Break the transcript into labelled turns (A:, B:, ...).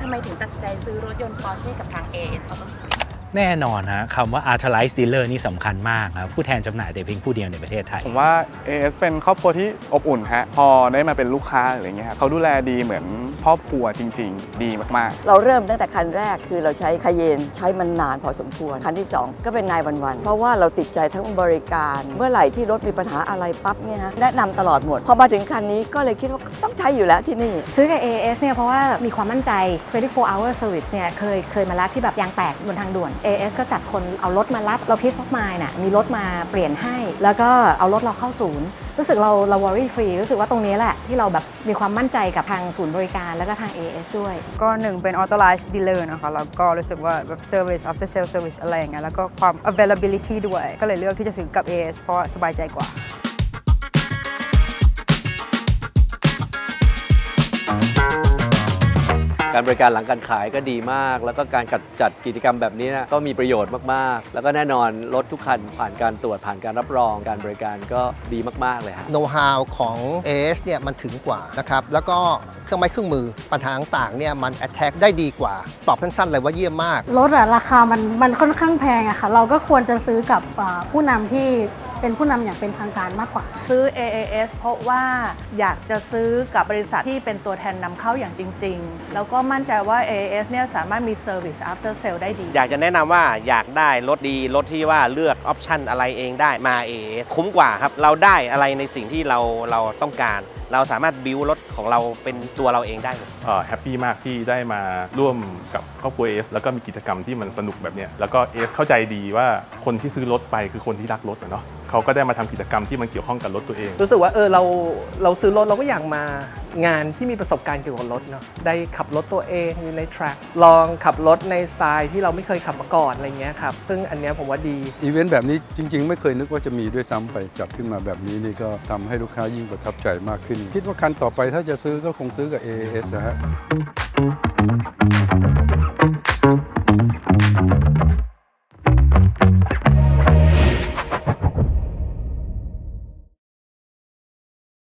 A: ทำไมถึงตัดสินใจซื้อรถยนต์ Porsche กับทาง AS Auto Service
B: แน่นอนฮะคำว่า authorized dealer นี่สำคัญมากครับผู้แทนจำหน่ายแต่เพียงผู้เดียวในประเทศไทย
C: ผมว่า AS เป็นครอบครัวที่อบอุ่นฮะ พอได้มาเป็นลูกค้าอะไรเงี้ยครับเขาดูแลดีเหมือน ครอบครัวจริง ๆ ดีมาก
D: เราเริ่มตั้งแต่คันแรกคือเราใช้คาเยนใช้มันนานพอสมควร คันที่ 2 ก็เป็นนายวันวันๆเพราะว่าเราติดใจทั้งบริการ เมื่อไหร่ที่รถมีปัญหาอะไรปั๊บเนี่ยฮะแนะนำตลอดหมด พอมาถึงคันนี้ก็เลยคิดว่าต้องใช้อยู่แล้วที่นี่
E: ซื้อกับ AAS เนี่ยเพราะว่ามีความมั่นใจ 24 hour service เนี่ยเคยเคยมาแล้วที่แบบยางแตกบนทางด่วน AAS ก็จัดคนเอารถมารับเราพิสออฟมายน่ะมีรถมาเปลี่ยนให้ แล้วก็เอารถเราเข้าศูนย์ รู้สึกเราเรา worry free รู้สึกว่าตรงนี้แหละที่เราแบบมีความมั่นใจกับทางศูนย์บริการแล้วก็ทาง AS ด้วย
F: ก็หนึ่งเป็น authorized dealer นะคะ แล้วก็รู้สึกว่าแบบ service after sale service อะไรอย่างเงี้ยแล้วก็ความ availability ด้วย ก็เลยเลือกที่จะซื้อกับ AS เพราะสบายใจกว่า
G: การบริการหลังการขายก็ดีมาก แล้วก็การจัดจัดกิจกรรมแบบนี้นะก็มีประโยชน์มากๆ แล้วก็แน่นอนรถทุกคันผ่านการตรวจผ่านการรับรอง การบริการก็ดีมากๆเลยฮะ
H: โน้ตฮาวของ AS เนี่ยมันถึงกว่านะครับแล้วก็เครื่องไม้เครื่องมือปัญหาต่างๆเนี่ยมัน attack ได้ดีกว่า ตอบสั้นๆเลยว่าเยี่ยมมาก
I: รถอะราคามันมันค่อนข้างแพงอะค่ะ เราก็ควรจะซื้อกับอ่าผู้นำที่ เป็นผู้นำอย่างเป็นทางการมากกว่า
J: ซื้อ AAS เพราะว่าอยากจะซื้อกับบริษัทที่เป็นตัวแทนนำเข้าอย่างจริง ๆ แล้วก็มั่นใจว่า AAS เนี่ยสามารถมี Service After Sale ได้ดี
K: อยากจะแนะนำว่าอยากได้รถดีรถที่ว่าเลือกออปชันอะไรเองได้มาเอคุ้มกว่าครับ เราได้อะไรในสิ่งที่เราเราต้องการ เราสามารถบิวรถของเราเป็นตัวเราเองได้เลย
L: แฮปปี้มากที่ได้มาร่วมกับครอบครัวเอสแล้วก็มีกิจกรรมที่มันสนุกแบบเนี้ยแล้วก็เอสเข้าใจดีว่าคนที่ซื้อรถไปคือคนที่รักรถอะเนาะเขาก็ได้มาทำกิจกรรมที่มันเกี่ยวข้องกับรถตัวเอง
M: รู้สึกว่าเออเราเราซื้อรถเราก็อยากมางานที่มีประสบการณ์เกี่ยวกับรถเนาะได้ขับรถตัวเองอยู่ในทรัคลองขับรถในสไตล์ที่เราไม่เคยขับมาก่อนอะไรเงี้ยครับซึ่งอันเนี้ยผมว่าดี
N: อีเวนต์แบบนี้จริง ๆ ไม่เคยนึกว่าจะมีด้วยซ้ำไปจัดขึ้นมาแบบนี้นี่ก็ทำให้ลูกค้ายิ่งประทับใจมากขึ้น คิดว่าคันต่อไปถ้าจะซื้อก็คงซื้อกับ AAS นะฮะ